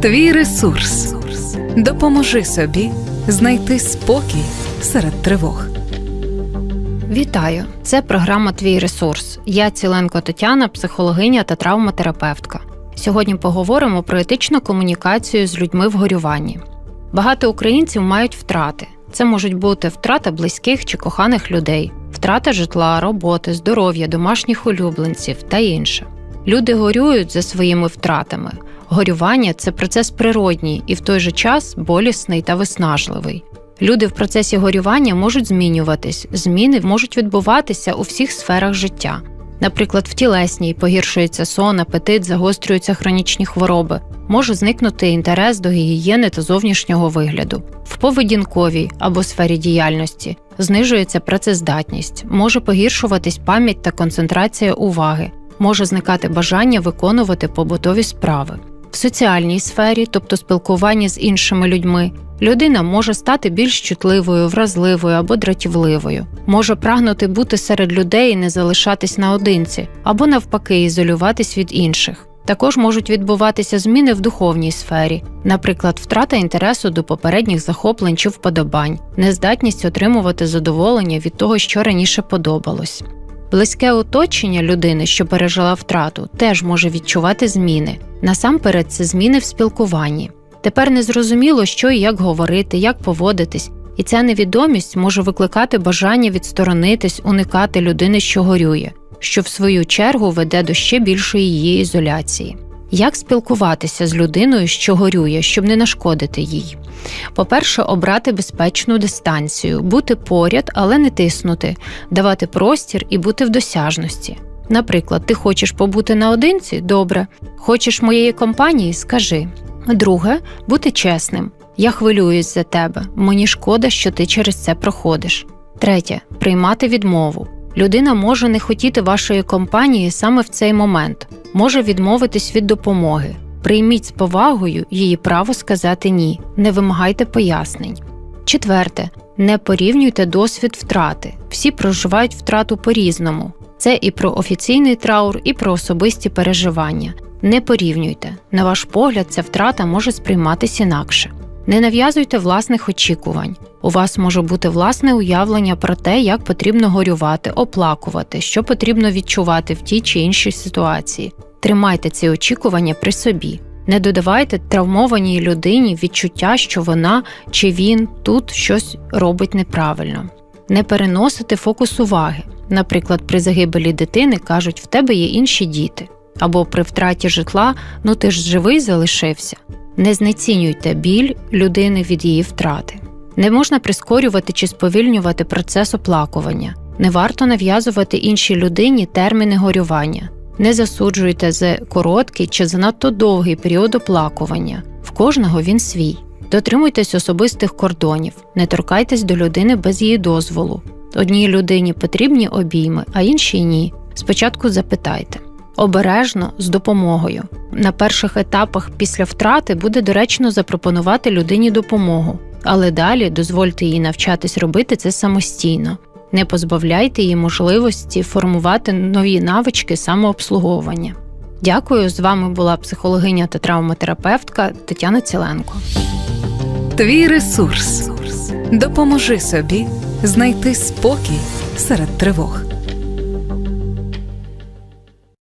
Твій ресурс. Допоможи собі знайти спокій серед тривог. Вітаю! Це програма Твій ресурс. Я Ціленко Тетяна, психологиня та травматерапевтка. Сьогодні поговоримо про етичну комунікацію з людьми в горюванні. Багато українців мають втрати. Це можуть бути втрата близьких чи коханих людей, втрата житла, роботи, здоров'я, домашніх улюбленців та інше. Люди горюють за своїми втратами. Горювання це процес природній і в той же час болісний та виснажливий. Люди в процесі горювання можуть змінюватись, зміни можуть відбуватися у всіх сферах життя. Наприклад, в тілесній погіршується сон, апетит, загострюються хронічні хвороби, може зникнути інтерес до гігієни та зовнішнього вигляду. В поведінковій або сфері діяльності знижується працездатність, може погіршуватись пам'ять та концентрація уваги, може зникати бажання виконувати побутові справи. В соціальній сфері, тобто спілкуванні з іншими людьми, людина може стати більш чутливою, вразливою або дратівливою, може прагнути бути серед людей і не залишатись наодинці, або навпаки, ізолюватись від інших. Також можуть відбуватися зміни в духовній сфері, наприклад, втрата інтересу до попередніх захоплень чи вподобань, нездатність отримувати задоволення від того, що раніше подобалось. Близьке оточення людини, що пережила втрату, теж може відчувати зміни. Насамперед, це зміни в спілкуванні. Тепер незрозуміло, що і як говорити, як поводитись, і ця невідомість може викликати бажання відсторонитись, уникати людини, що горює, що в свою чергу веде до ще більшої її ізоляції. Як спілкуватися з людиною, що горює, щоб не нашкодити їй? По-перше, обрати безпечну дистанцію, бути поряд, але не тиснути, давати простір і бути в досяжності. Наприклад, ти хочеш побути наодинці? Добре. Хочеш моєї компанії? Скажи. Друге, бути чесним. Я хвилююсь за тебе. Мені шкода, що ти через це проходиш. Третє приймати відмову. Людина може не хотіти вашої компанії саме в цей момент, може відмовитись від допомоги. Прийміть з повагою її право сказати ні, не вимагайте пояснень. Четверте, не порівнюйте досвід втрати. Всі проживають втрату по-різному. Це і про офіційний траур, і про особисті переживання. Не порівнюйте. На ваш погляд, ця втрата може сприйматися інакше. Не нав'язуйте власних очікувань. У вас може бути власне уявлення про те, як потрібно горювати, оплакувати, що потрібно відчувати в тій чи іншій ситуації. Тримайте ці очікування при собі. Не додавайте травмованій людині відчуття, що вона чи він тут щось робить неправильно. Не переносити фокус уваги. Наприклад, при загибелі дитини кажуть, в тебе є інші діти, або при втраті житла, ну ти ж живий залишився. Не знецінюйте біль людини від її втрати. Не можна прискорювати чи сповільнювати процес оплакування. Не варто нав'язувати іншій людині терміни горювання. Не засуджуйте за короткий чи занадто довгий період оплакування. В кожного він свій. Дотримуйтесь особистих кордонів, не торкайтесь до людини без її дозволу. Одній людині потрібні обійми, а іншій ні. Спочатку запитайте. Обережно з допомогою. На перших етапах після втрати буде доречно запропонувати людині допомогу, але далі дозвольте їй навчатись робити це самостійно. Не позбавляйте її можливості формувати нові навички самообслуговування. Дякую, з вами була психологиня та травматерапевтка Тетяна Ціленко. Твій ресурс. Допоможи собі знайти спокій серед тривог.